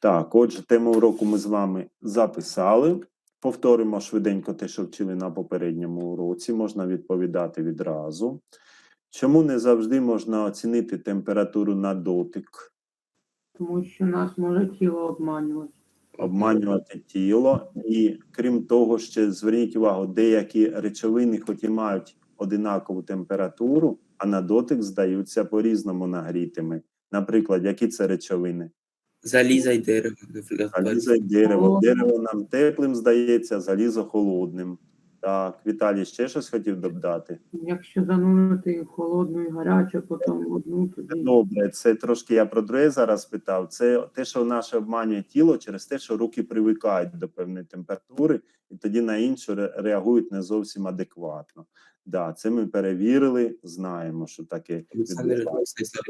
Так, отже, тему уроку ми з вами записали. Повторимо швиденько те, що вчили на попередньому уроці. Можна відповідати відразу. Чому не завжди можна оцінити температуру на дотик, Тому що нас може тіло обманювати. обманювати тіло? І крім того, ще зверніть увагу, деякі речовини, хоч і мають одинакову температуру, а на дотик здаються по-різному нагрітими. Наприклад, які це речовини? Заліза й дерево. Залізо і дерево. Дерево нам теплим здається, залізо холодним. Так, Віталій ще щось хотів додати. Якщо занурити холодну і гарячу, потім одну, тоді Добре, це трошки я про друге зараз питав. Це те, що наше обманює тіло через те, що руки привикають до певної температури, і тоді на іншу реагують не зовсім адекватно. Да, це ми перевірили, знаємо, що таке Олександр відбувається.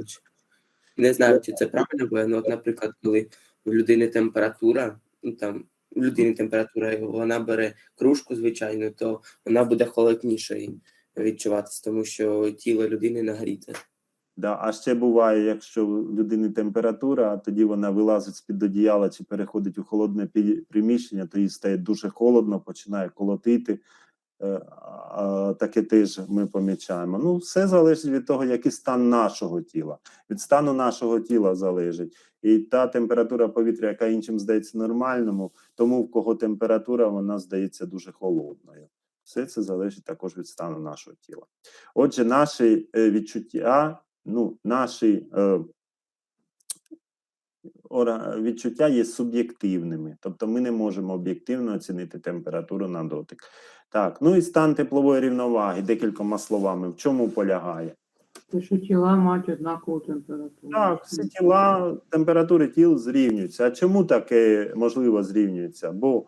Не знаю, чи це правильно, бо ну, от, наприклад, коли в людини температура, ну там у людини температура, вона бере кружку звичайну, то вона буде холоднішою відчуватись, тому що тіло людини нагріте. Да, а ще буває, якщо в людини температура, а тоді вона вилазить з-під одіяла чи переходить у холодне приміщення, то їй стає дуже холодно, починає колотити. Е, Таке теж ми помічаємо. Ну, все залежить від того, який стан нашого тіла. Від стану нашого тіла залежить. І та температура повітря, яка іншим здається нормальному, тому в кого температура, вона здається дуже холодною. Все це залежить також від стану нашого тіла. Отже, наші е, відчуття, ну, наші е, відчуття є суб'єктивними, тобто ми не можемо об'єктивно оцінити температуру на дотик. Так, ну і стан теплової рівноваги, декількома словами, в чому полягає? те, що тіла мають однакову температуру. Так, всі тіла, температури тіл зрівнюються. А чому таке можливо зрівнюється? Бо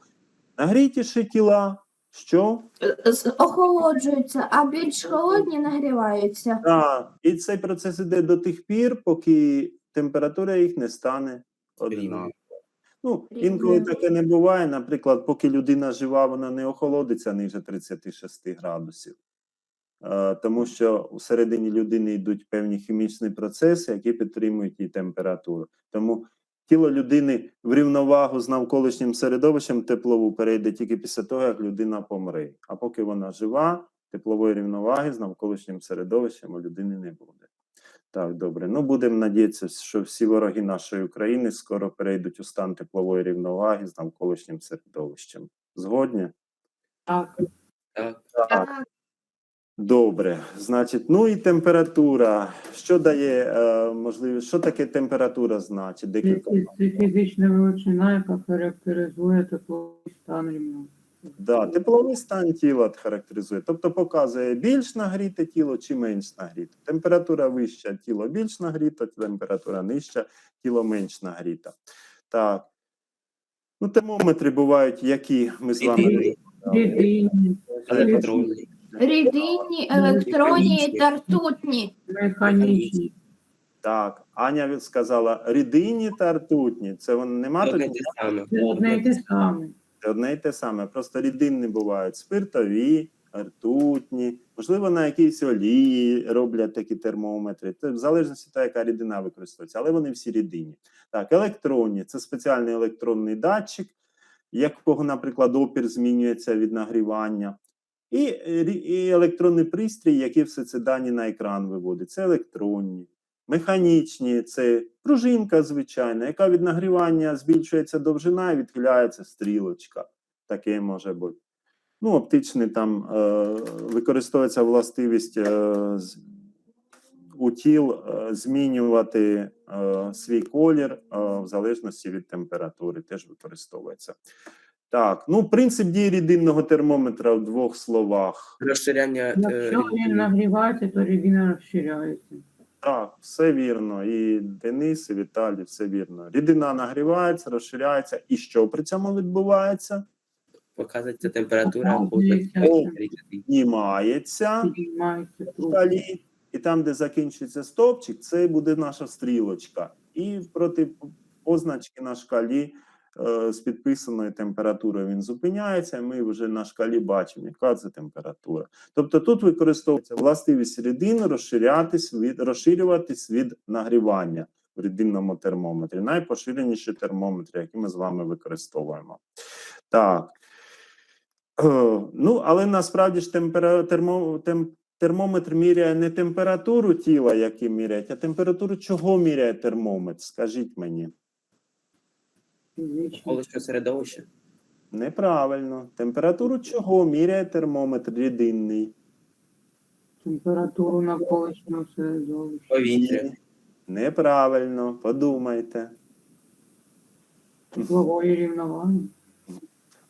нагрітіші тіла, що? Охолоджуються, а більш холодні нагріваються. Так, і цей процес іде до тих пір, поки температура їх не стане однаковою. Ну, інколи таке не буває. Наприклад, поки людина жива, вона не охолодиться ниже 36 градусів. Е, Тому що всередині людини йдуть певні хімічні процеси, які підтримують її температуру. Тому тіло людини в рівновагу з навколишнім середовищем теплову перейде тільки після того, як людина помре. А поки вона жива, теплової рівноваги з навколишнім середовищем у людини не буде. Так, добре. Ну, будемо надіятися, що всі вороги нашої України скоро перейдуть у стан теплової рівноваги з навколишнім середовищем. Згодні? Так, Так. Так. Добре. Значить, ну і температура. Що дає е, можливість? Що таке температура значить? це, Декілька. це, фізична величина, яка характеризує тепловий стан рівно. Да, тепловий стан тіла характеризує, тобто показує більш нагріте тіло чи менш нагріте. Температура вища, тіло більш нагріте, температура нижча, тіло менш нагріте. Так. Ну, термометри бувають, які ми з вами. Рідинні. Рідинні, електронні та ртутні. механічні. Так, Аня сказала рідинні та ртутні. Це вони нема. Це одне те саме. Це одне й те саме. Просто рідинні бувають спиртові, ртутні, можливо, на якійсь олії роблять такі термометри. Це в залежності того, яка рідина використовується, але вони всі рідинні. Так, електронні це спеціальний електронний датчик, якого, наприклад, опір змінюється від нагрівання. І електронний пристрій, який все це дані на екран виводить. Це електронні. Механічні це пружинка звичайна, яка від нагрівання збільшується довжина і відхиляється стрілочка. Таке може бути. Ну, оптичний там е, використовується властивість е, з- у тіл е, змінювати е, свій колір е, в залежності від температури, теж використовується. Так, ну принцип дії рідинного термометра в двох словах. Розширяння е, Якщо він нагрівається, то рідина розширяється. Так, все вірно. І Денис, і Віталій, все вірно. Рідина нагрівається, розширяється. І що при цьому відбувається? показується температура труп. шкалі, і там, де закінчується стовпчик, це буде наша стрілочка. І проти позначки на шкалі з підписаною температурою він зупиняється, і ми вже на шкалі бачимо, яка це температура. Тобто тут використовується властивість рідини розширятись від розширюватись від нагрівання. в рідинному термометрі. Найпоширеніші термометри, які ми з вами використовуємо. Так. Е, Ну, але насправді ж темпера... термо... тем... термометр міряє не температуру тіла, які міряють, а температуру чого міряє термометр? Скажіть мені. Фізично. Навколишнього середовища. Неправильно. Температуру чого міряє термометр рідинний? Температуру навколишнього середовища. Повітря. Неправильно. Подумайте. Теплової рівноваги.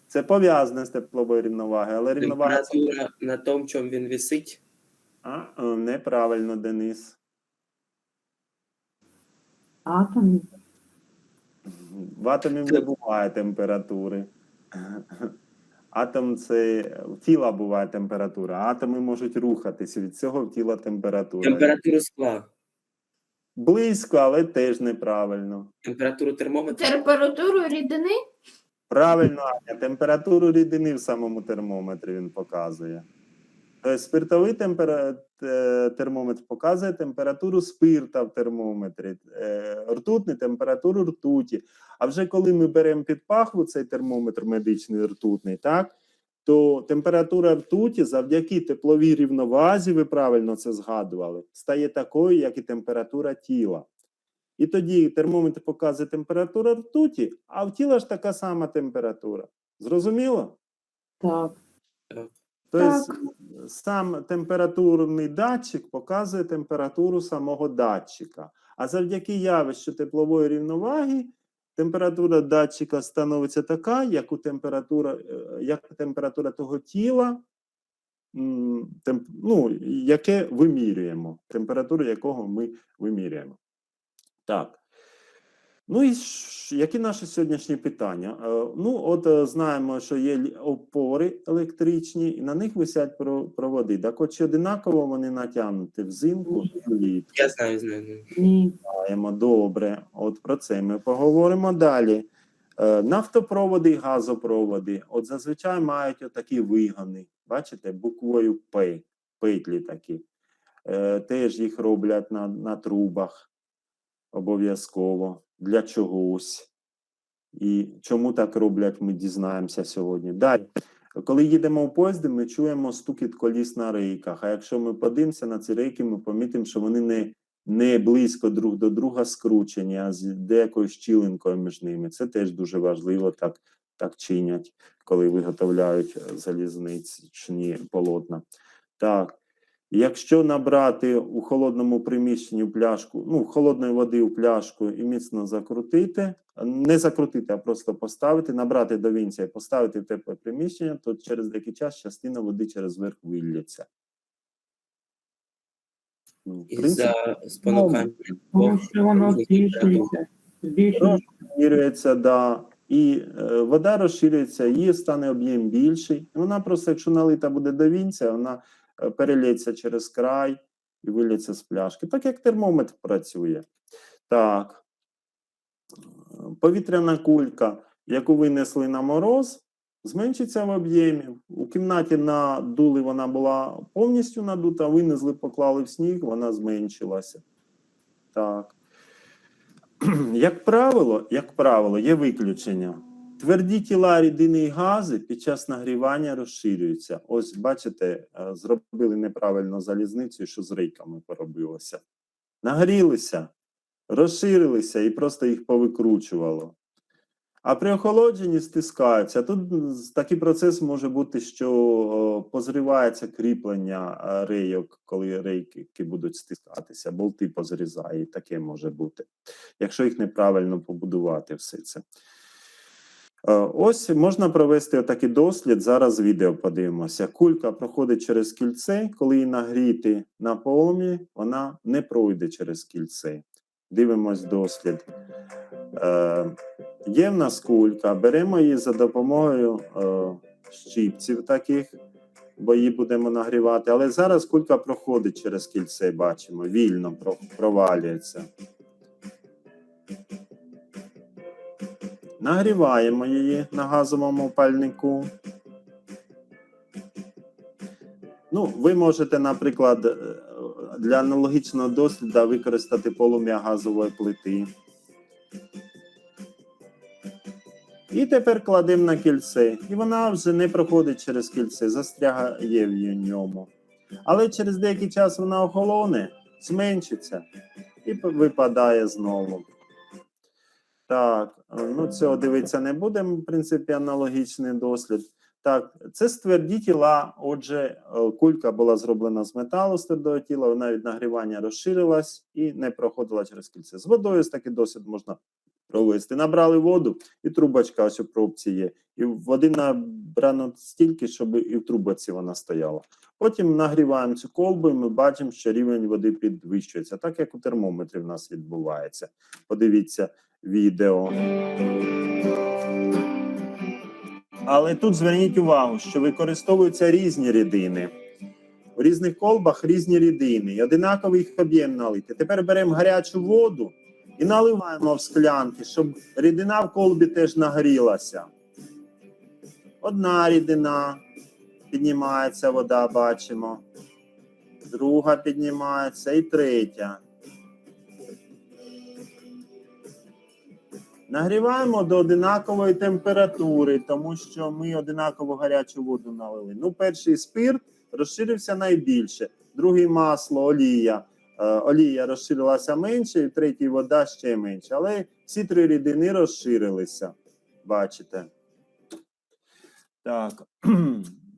Це пов'язане з тепловою рівновагою, але рівновага. Температура на тому, чому він висить. А, неправильно, Денис. Атоми. В атомів не буває температури. Атом це в тіла буває температура. Атоми можуть рухатися. Від цього в тіла температура. Температуру скла. Близько, але теж неправильно. Температуру термометра. Температуру рідини Правильно, Аня, температуру рідини в самому термометрі він показує. Тобто спиртовий темпера... термометр показує температуру спирта в термометрі, е, ртутний температуру ртуті. А вже коли ми беремо під пахву цей термометр медичний ртутний, так, то температура ртуті завдяки тепловій рівновазі, ви правильно це згадували, стає такою, як і температура тіла. І тоді термометр показує температуру ртуті, а в тіла ж така сама температура. Зрозуміло? Так. Тобто сам температурний датчик показує температуру самого датчика. А завдяки явищу теплової рівноваги температура датчика становиться така, як у температура, е, як температура того тіла, темп, ну, яке вимірюємо, температуру якого ми вимірюємо. Так. Ну і які наші сьогоднішні питання? Е, Ну, от е, знаємо, що є опори електричні, і на них висять проводи. Так от чи одинаково вони натягнуті взимку і влітку? Я знаю, знаю. знаю. Знаємо, добре. От про це ми поговоримо далі. Е, Нафтопроводи і газопроводи. От зазвичай мають отакі вигони. Бачите, буквою П, петлі такі. Теж їх роблять на, на трубах обов'язково для чогось. І чому так роблять, ми дізнаємося сьогодні. Далі. Коли їдемо в поїзді, ми чуємо стукіт коліс на рейках. А якщо ми подивимося на ці рейки, ми помітимо, що вони не не близько друг до друга скручені, а з деякою щілинкою між ними. Це теж дуже важливо, так, так чинять, коли виготовляють е, залізничні полотна. Так, якщо набрати у холодному приміщенні пляшку, ну, холодної води у пляшку і міцно закрутити, не закрутити, а просто поставити, набрати до вінця і поставити в тепле приміщення, то через деякий час частина води через верх виллється. Ну, І за спонукання. Тому що воно збільшується. Збільшується. розширюється, да, і е, вода розширюється, її стане об'єм більший. Вона просто, якщо налита буде до вінця, вона перелється через край і вилється з пляшки. Так як термометр працює. Так. Е, Повітряна кулька, яку винесли на мороз, зменшиться в об'ємі. У кімнаті надули, вона була повністю надута, винесли, поклали в сніг, вона зменшилася. Так. Як правило, як правило, є виключення. Тверді тіла рідини і гази під час нагрівання розширюються. Ось, бачите, е, зробили неправильно залізницю, що з рейками поробилося. Нагрілися, розширилися і просто їх повикручувало. А при охолодженні стискаються. Тут такий процес може бути, що позривається кріплення е, рейок, коли рейки будуть стискатися, болти позрізає, таке може бути якщо їх неправильно побудувати все це. Е, Ось можна провести отакий дослід. Зараз відео подивимося. Кулька проходить через кільце, коли її нагріти на полум'ї, вона не пройде через кільце. Дивимось дослід. Е, є в нас кулька, беремо її за допомогою е, щипців таких, бо її будемо нагрівати. Але зараз кулька проходить через кільце, бачимо, вільно провалюється. Нагріваємо її на газовому пальнику. Ну, ви можете, наприклад, е, для аналогічного досліду використати полум'я газової плити. І тепер кладемо на кільце, і вона вже не проходить через кільце, застрягає в ньому. Але через деякий час вона охолоне, зменшиться і випадає знову. Так, е, ну цього дивитися не будемо, в принципі, аналогічний дослід. Так, це стверді тіла. Отже, е, кулька була зроблена з металу з твердого тіла, вона від нагрівання розширилась і не проходила через кільце. З водою з такий досвід можна провести. Набрали воду, і трубочка ось у пробці є. І води набрано стільки, щоб і в трубочці вона стояла. Потім нагріваємо цю колбу, і ми бачимо, що рівень води підвищується, так як у термометрі в нас відбувається. Подивіться відео. Але тут зверніть увагу, що використовуються різні рідини. У різних колбах різні рідини, і одинаковий їх об'єм налити. Тепер беремо гарячу воду і наливаємо в склянки, щоб рідина в колбі теж нагрілася. Одна рідина піднімається, вода бачимо. Друга піднімається і третя. Нагріваємо до одинакової температури, тому що ми одинаково гарячу воду налили. Ну, перший спирт розширився найбільше, другий масло, олія. Е, олія розширилася менше, і третій вода ще менше. Але всі три рідини розширилися. Бачите. Так.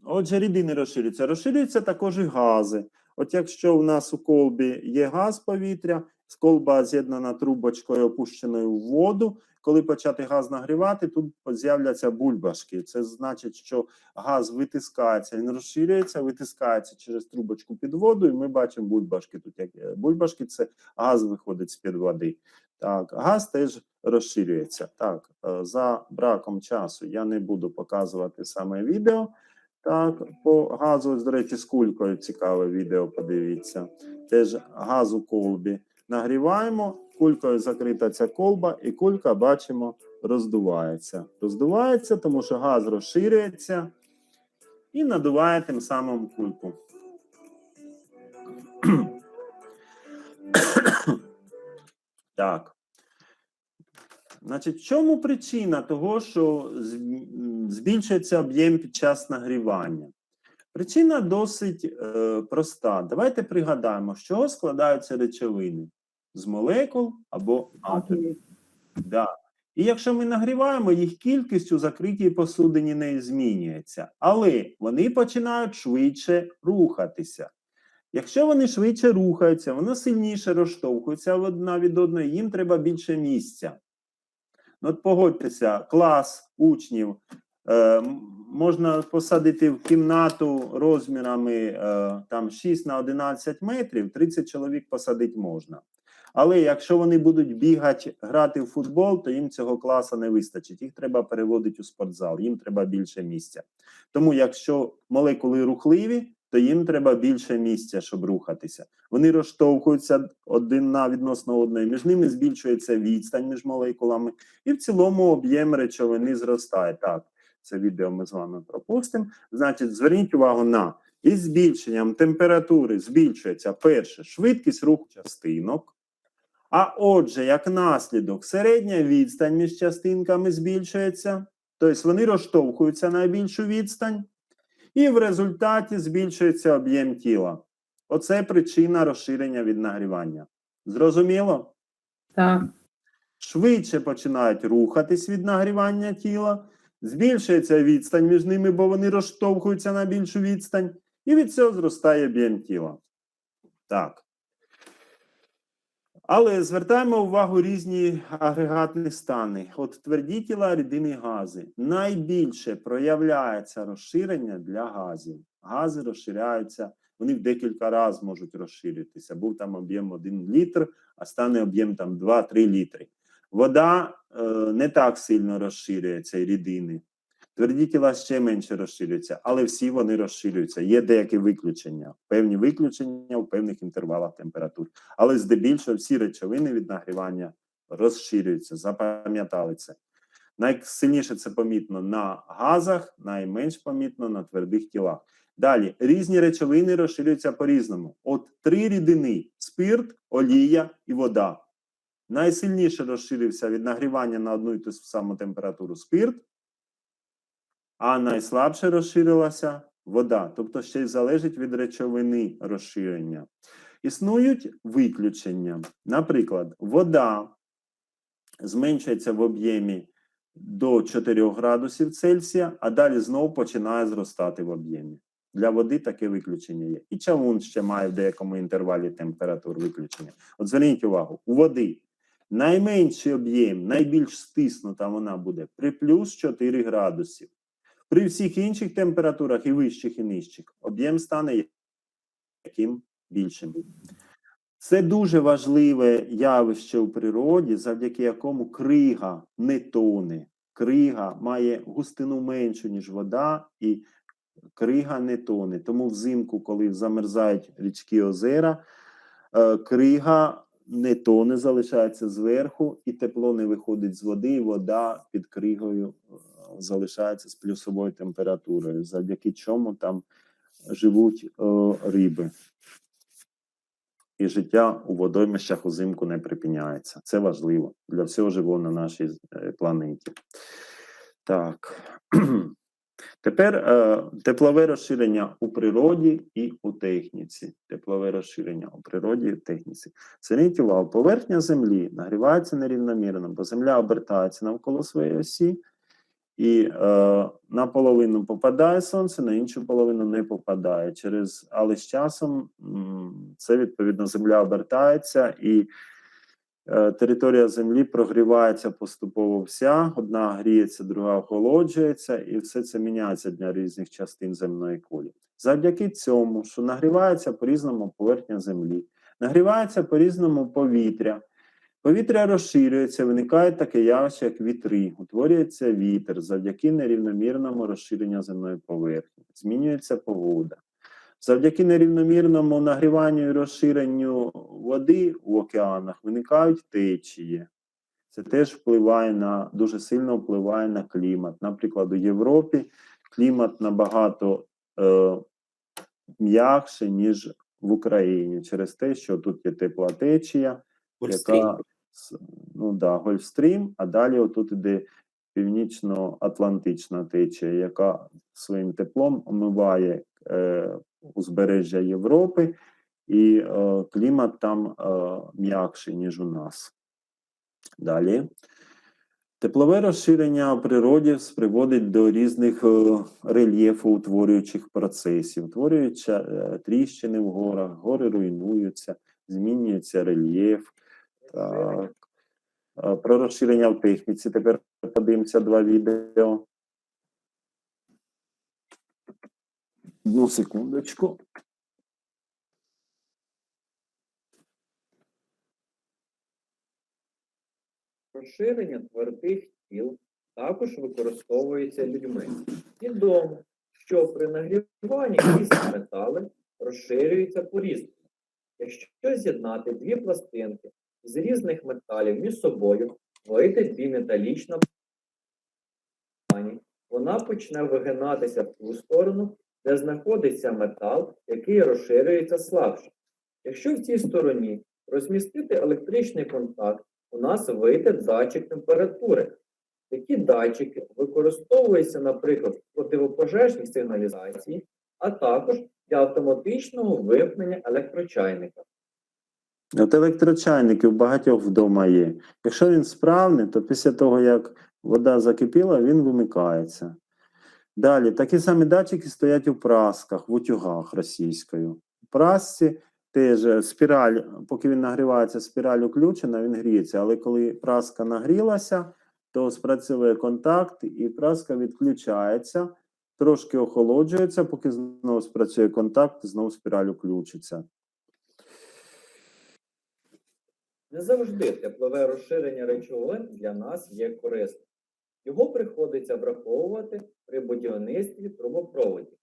Отже, рідини розширюються. Розширюються також і гази. От якщо у нас у колбі є газ повітря, колба з'єднана трубочкою, опущеною в воду. Коли почати газ нагрівати, тут з'являться бульбашки. Це значить, що газ витискається, він розширюється, витискається через трубочку під воду, і ми бачимо бульбашки. Тут як бульбашки, це газ виходить з під води. Так, газ теж розширюється. Так, е, за браком часу я не буду показувати саме відео. Так, по газу, до речі, з кулькою цікаве відео. Подивіться. Теж газ у колбі. Нагріваємо, кулькою закрита ця колба, і кулька бачимо роздувається. Роздувається, тому що газ розширюється і надуває тим самим кульку. Так. Значить, в чому причина того, що збільшується об'єм під час нагрівання? Причина досить е, проста. Давайте пригадаємо, з чого складаються речовини: з молекул або атомів. Да. І якщо ми нагріваємо, їх кількість у закритій посудині не змінюється, але вони починають швидше рухатися. Якщо вони швидше рухаються, вони сильніше розштовхуються одна від одної, їм треба більше місця. Ну, от погодьтеся, клас учнів е, можна посадити в кімнату розмірами е, там 6 на 11 метрів, 30 чоловік посадити можна. Але якщо вони будуть бігати, грати в футбол, то їм цього класу не вистачить. Їх треба переводити у спортзал, їм треба більше місця. Тому, якщо молекули рухливі, то їм треба більше місця, щоб рухатися. Вони розштовхуються один на відносно одної. Між ними збільшується відстань між молекулами, і в цілому об'єм речовини зростає. Так, це відео ми з вами пропустимо. Значить, зверніть увагу на із збільшенням температури збільшується перше швидкість руху частинок. А отже, як наслідок, середня відстань між частинками збільшується, тобто вони розштовхуються на більшу відстань, і в результаті збільшується об'єм тіла. Оце причина розширення від нагрівання. Зрозуміло? Так, Швидше починають рухатись від нагрівання тіла, збільшується відстань між ними, бо вони розштовхуються на більшу відстань, і від цього зростає об'єм тіла. Так. Але звертаємо увагу різні агрегатні стани. От тверді тіла, рідини, гази. Найбільше проявляється розширення для газів. Гази розширяються, вони в декілька разів можуть розширитися. Був там об'єм 1 літр, а стане об'єм там 2-3 літри. Вода е, не так сильно розширюється, і рідини. Тверді тіла ще менше розширюються, але всі вони розширюються. Є деякі виключення, певні виключення у певних інтервалах температур. Але здебільшого всі речовини від нагрівання розширюються. Запам'ятали це. Найсильніше це помітно на газах, найменш помітно на твердих тілах. Далі різні речовини розширюються по-різному. От три рідини: спирт, олія і вода. Найсильніше розширився від нагрівання на одну і ту саму температуру спирт, а найслабше розширилася вода. Тобто ще й залежить від речовини розширення. Існують виключення. Наприклад, вода зменшується в об'ємі до 4 градусів Цельсія, а далі знову починає зростати в об'ємі. Для води таке виключення є. І чавун ще має в деякому інтервалі температур виключення. От зверніть увагу, у води найменший об'єм, найбільш стиснута вона буде при плюс 4 градусів. При всіх інших температурах і вищих, і нижчих об'єм стане яким більшим. Це дуже важливе явище у природі, завдяки якому крига не тоне. Крига має густину меншу, ніж вода, і крига не тоне. Тому взимку, коли замерзають річки озера, е, крига не тоне, залишається зверху, і тепло не виходить з води, і вода під кригою е, залишається з плюсовою температурою, завдяки чому там живуть е, риби. І життя у водоймищах узимку не припиняється. Це важливо для всього живого на нашій е, планеті. Так. Тепер е, теплове розширення у природі і у техніці. Теплове розширення у природі і в техніці. Зверніть увагу, поверхня Землі нагрівається нерівномірно, бо Земля обертається навколо своєї осі, і е, на половину попадає сонце, на іншу половину не попадає. Через, але з часом м, це відповідно земля обертається і територія землі прогрівається поступово вся. Одна гріється, друга охолоджується, і все це міняється для різних частин земної кулі. Завдяки цьому, що нагрівається по-різному поверхня землі, нагрівається по-різному повітря. Повітря розширюється, виникає таке явище, як вітри, утворюється вітер завдяки нерівномірному розширенню земної поверхні, змінюється погода. Завдяки нерівномірному нагріванню і розширенню води в океанах виникають течії. Це теж впливає на дуже сильно впливає на клімат. Наприклад, у Європі клімат набагато е, м'якший, ніж в Україні, через те, що тут є тепла течія яка ну да, Гольфстрім, а далі отут іде північно-атлантична течія, яка своїм теплом омиває узбережжя Європи, і е, клімат там е, м'якший, ніж у нас. Далі. Теплове розширення у природі приводить до різних е, рельєфоутворюючих процесів. Утворюються е, тріщини в горах, гори руйнуються, змінюється рельєф. Так. Е, Про розширення в техніці. Тепер подивимося два відео. Одну секундочку. Розширення твердих тіл також використовується людьми. Відомо, що при нагріванні різні метали розширюються по-різному. Якщо з'єднати дві пластинки з різних металів між собою, вийде біметалічна ткань. Вона почне вигинатися в ту сторону, де знаходиться метал, який розширюється слабше. Якщо в цій стороні розмістити електричний контакт, у нас вийде датчик температури. Такі датчики використовуються, наприклад, в противопожежній сигналізації, а також для автоматичного вимкнення електрочайника. От електрочайники у багатьох вдома є. Якщо він справний, то після того, як вода закипіла, він вимикається. Далі, такі самі датчики стоять у прасках, в утюгах російською. У прасці теж е, спіраль, поки він нагрівається, спіраль уключена, він гріється. Але коли праска нагрілася, то спрацьовує контакт, і праска відключається, трошки охолоджується, поки знову спрацює контакт, знову спіраль включиться. Не завжди теплове розширення речовин для нас є корисним. Його приходиться враховувати при будівництві трубопроводів.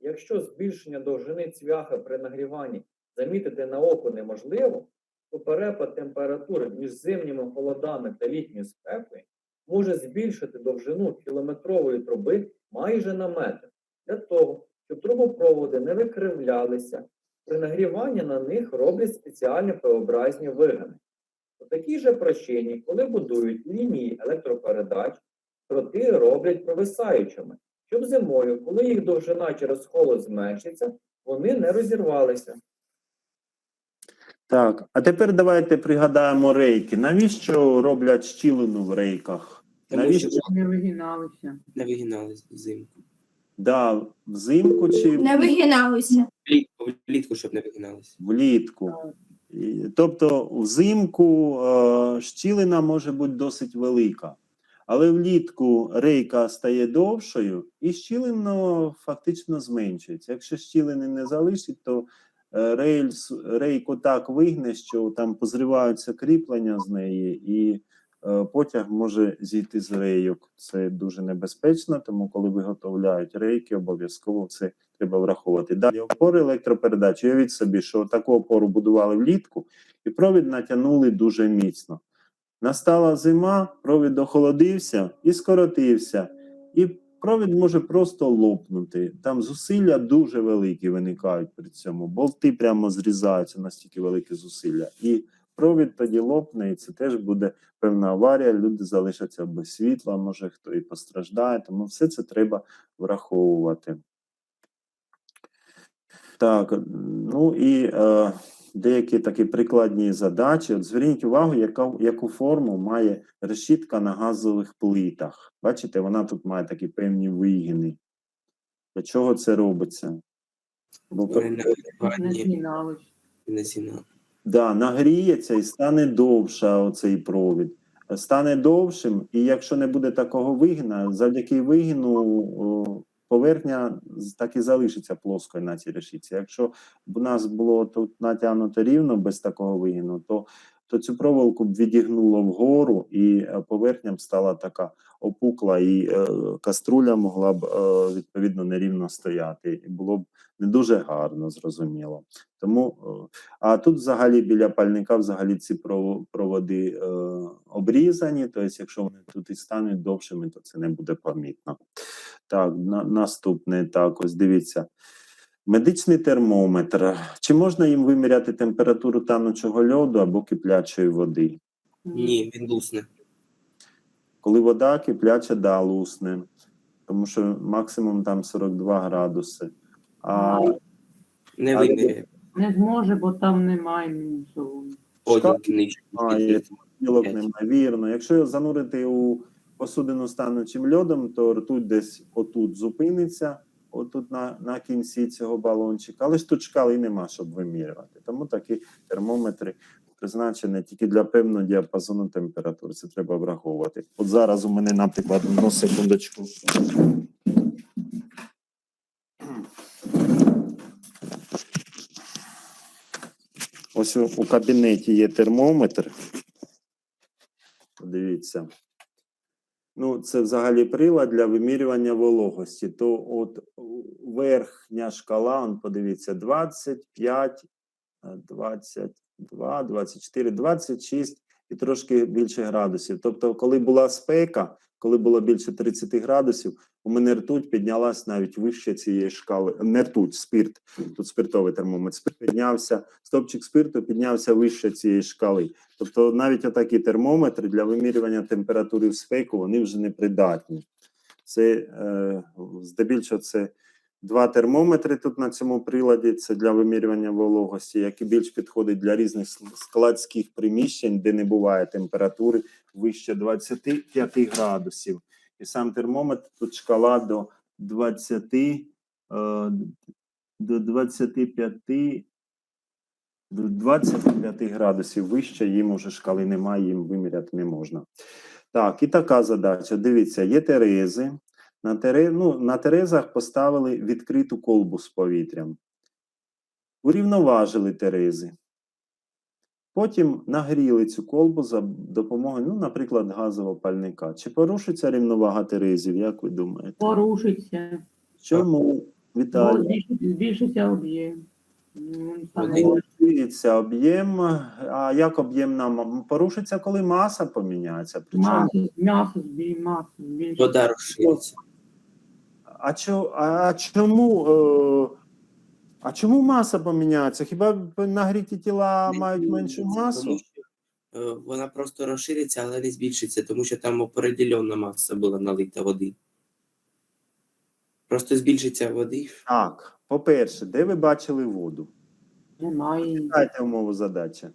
Якщо збільшення довжини цвяха при нагріванні замітити на око неможливо, то перепад температури між зимніми холодами та літньою спекою може збільшити довжину кілометрової труби майже на метр. Для того, щоб трубопроводи не викривлялися. При нагріванні на них роблять спеціальні П-образні вигини. У такій же прощині, коли будують лінії електропередач, дроти роблять провисаючими, щоб зимою, коли їх довжина через холод зменшиться, вони не розірвалися. Так, а тепер давайте пригадаємо рейки. Навіщо роблять щілину в рейках? Тому Навіщо? що Не вигиналися. не вигинали взимку. Да, взимку чи Не вигиналися. Влітку, влітку, щоб не вигиналися. влітку. І- Тобто взимку е, щілина може бути досить велика, але влітку рейка стає довшою і щілина фактично зменшується. Якщо щілини не залишить, то е, рельс, рейку так вигне, що там позриваються кріплення з неї, і е, потяг може зійти з рейок. Це дуже небезпечно, тому коли виготовляють рейки, обов'язково це треба враховувати. Далі опори електропередач. Уявіть собі, що таку опору будували влітку, і провід натягнули дуже міцно. Настала зима, провід охолодився і скоротився, і провід може просто лопнути. Там зусилля дуже великі виникають при цьому. Болти прямо зрізаються настільки великі зусилля. І провід тоді лопне, і це теж буде певна аварія. Люди залишаться без світла, може хто і постраждає. Тому все це треба враховувати. Так, ну і е, деякі такі прикладні задачі. От зверніть увагу, яка, яку форму має решітка на газових плитах. Бачите, вона тут має такі певні вигини. Для чого це робиться? Бо. Да, нагріється і стане довша оцей провід. Стане довшим, і якщо не буде такого вигина, завдяки вигину поверхня так і залишиться плоскою на цій решітці. Якщо б у нас було тут натягнуто рівно без такого вигину, то, то цю проволоку б відігнуло вгору, і е, поверхня б стала така опукла, і е, каструля могла б е, відповідно нерівно стояти. І було б не дуже гарно, зрозуміло. Тому е, а тут взагалі біля пальника взагалі ці проводи е, обрізані. Тобто, якщо вони тут і стануть довшими, то це не буде помітно. Так, на, наступне так, ось дивіться. Медичний термометр. Чи можна їм виміряти температуру танучого льоду або киплячої води? Ні, він лусне. Коли вода кипляча, да, лусне, тому що максимум там 42 градуси. А Не виміряє. Не зможе, бо там немає мінусового. Поділки нижче. А, є. Якщо його занурити у посудину станучим льодом, то ртуть десь отут зупиниться, отут на, на кінці цього балончика. Але тут шкали нема, щоб вимірювати. Тому такі термометри призначені тільки для певного діапазону температури. Це треба враховувати. От зараз у мене, наприклад, ну, секундочку. Ось у кабінеті є термометр. Подивіться. Ну, це взагалі прилад для вимірювання вологості. То от верхня шкала, он, подивіться, 25, е, 22, 24, 26 і трошки більше градусів. Тобто, коли була спека, коли було більше 30 градусів, у мене ртуть піднялась навіть вище цієї шкали. Не ртуть, спирт. Тут спиртовий термометр. Спирт піднявся, стопчик спирту піднявся вище цієї шкали. Тобто навіть отакі термометри для вимірювання температури в спеку вони вже не придатні. Це е, здебільшого це два термометри тут на цьому приладі. Це для вимірювання вологості, які більш підходить для різних складських приміщень, де не буває температури вище 25 градусів. І сам термометр тут шкала до 20, е, до 25 до 25 градусів вище, їм уже шкали немає, їм виміряти не можна. Так, і така задача. Дивіться, є терези. На, тере, ну, на терезах поставили відкриту колбу з повітрям. Урівноважили терези. Потім нагріли цю колбу за допомогою, ну, наприклад, газового пальника. Чи порушиться рівновага терезів, як ви думаєте? Порушиться. Чому? Віталій. збільшиться- збільшиться об'єм. Ну, Дивіться, об'єм. А як об'єм нам порушиться, коли маса поміняється? Маса, м'ясо збій, маса збільшиться. Вода розшириться. а, чо, а чому? А чому маса поміняється? Хіба нагріті тіла Не мають меншу масу? тому що, е, Вона просто розшириться, але не збільшиться, тому що там определенна маса була налита води. Просто збільшиться води. Так, по-перше, де ви бачили воду? Немає. її. Дайте умову задачі.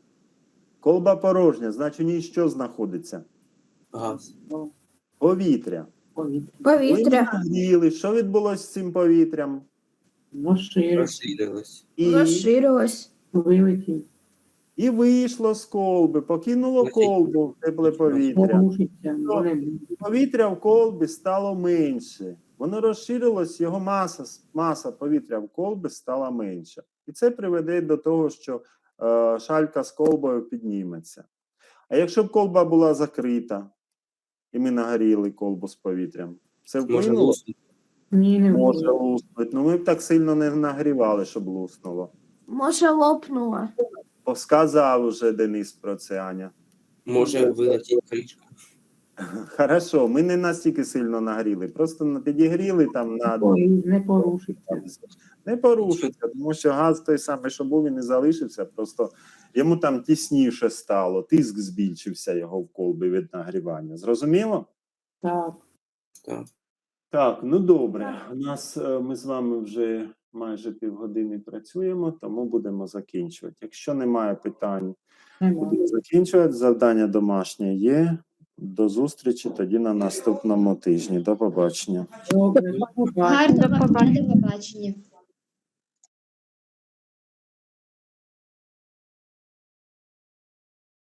Колба порожня, значить у ній що знаходиться? Газ. Повітря. Повітря. Повітря Ви що відбулося з цим повітрям? Розширив, Розширилось. І, розширилось. вилетів. і вийшло з колби, покинуло Летить. колбу в тепле повітря. Порушиться. Вони. Повітря в колбі стало менше. Воно розширилось, його маса, маса повітря в колбі стала менша. І це приведе до того, що е, шалька з колбою підніметься. А якщо б колба була закрита, і ми нагоріли колбу з повітрям, це Може вплинуло? луснути. Ні, не Може буде. луснуть. Ну ми б так сильно не нагрівали, щоб луснуло. Може, лопнула. Сказав уже Денис про це, Аня. Може вилетіти кришка. Хорошо, ми не настільки сильно нагріли, просто підігріли там на Не порушиться. не порушиться, тому що газ той самий, що був, він і залишився. Просто йому там тісніше стало, тиск збільшився його в колбі від нагрівання. Зрозуміло? Так. Так. Так, ну добре. У нас е, ми з вами вже майже півгодини працюємо, тому будемо закінчувати. Якщо немає питань, будемо закінчувати. Завдання домашнє є. До зустрічі тоді на наступному тижні. До побачення. Добре, до побачення. Гарно, до побачення.